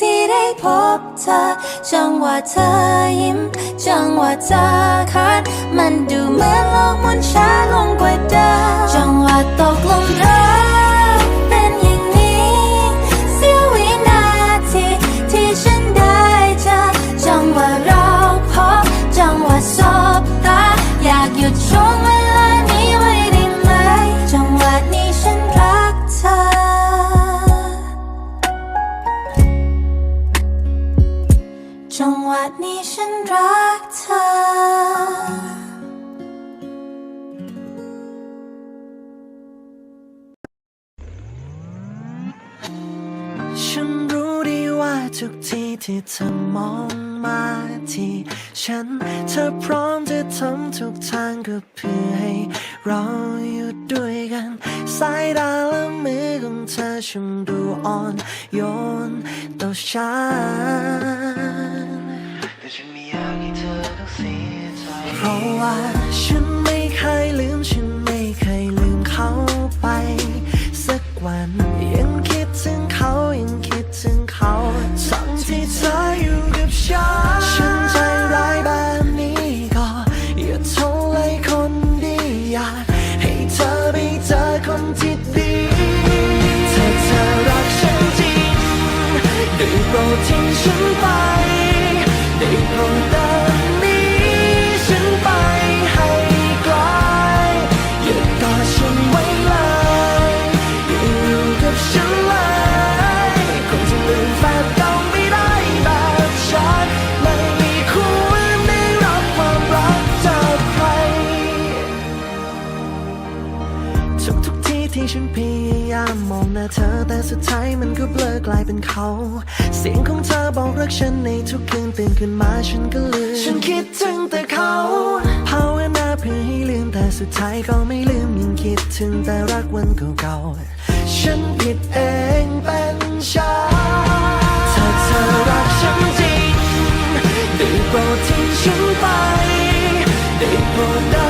ที่ได้พบเธอ จังหวะเธอยิ้ม จังหวะเธอคัด มันดูเหมือนโลกมุนช้าลงกว่าเดิมจังหวะตกลงรัก เธอมองมาที่ฉัน เธอพร้อมจะทำทุกทางก็เพื่อให้เราอยู่ด้วยกัน สายตาและมือของเธอช่างดูอ่อนโยนต่อฉันแต่ฉันไม่อยากให้เธอต้องเสียใจ เพราะว่าฉันไม่เคยลืม ฉันไม่เคยลืมเขาไป สักวัน ดทิ้ ฉันพยายามมองหน้าเธอแต่สุดท้ายมันก็เบลอกลายเป็นเขา เสียงของเธอบอกรักฉันในทุกคืนตื่นขึ้นมาฉันก็ลืม ฉันคิดถึงแต่เขาภาวนาเพื่อให้ลืมแต่สุดท้ายก็ไม่ลืมยังคิดถึงแต่รักวันเก่าๆ ฉันผิดเองเป็นฉันถ้าเธอรักฉันจริงได้โปรดทิ้งฉันไปได้โปรดเดิ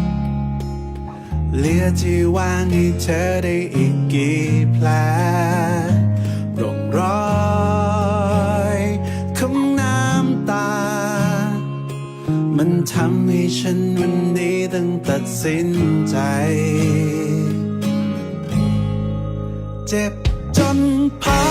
เหลือที่ว่างให้เธอได้อีกกี่แผลร่งรอยของน้ำตา มันทำให้ฉันวันนี้ต้องตัดสินใจ เจ็บจนพอ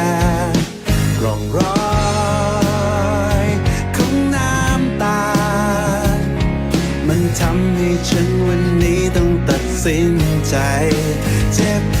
สิ้นใจ เจ็บ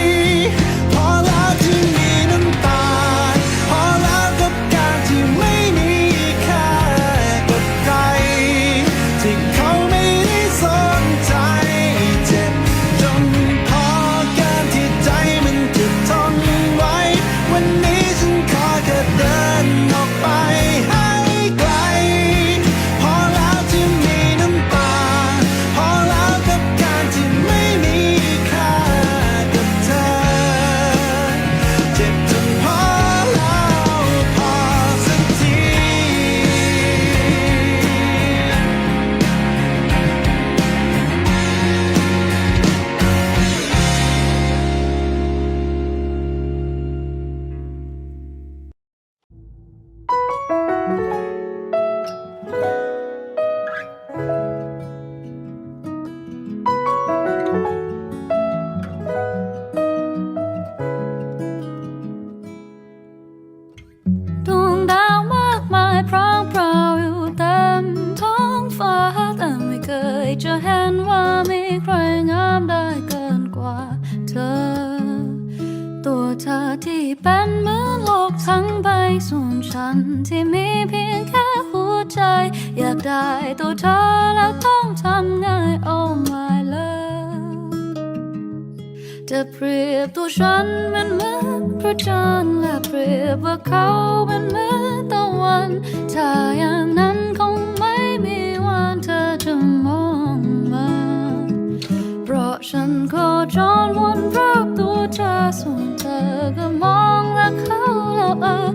จะเปรียบตัวฉันมันเหมือนพระจันทร์และเปรียบว่าเขาเป็นเหมือนตะวันถ้าอย่างนั้นคงไม่มีวันเธอจะมองมา เพราะฉันก็จอนวนรอบตัวเธอส่วนเธอก็มองและเขาแล้วเออ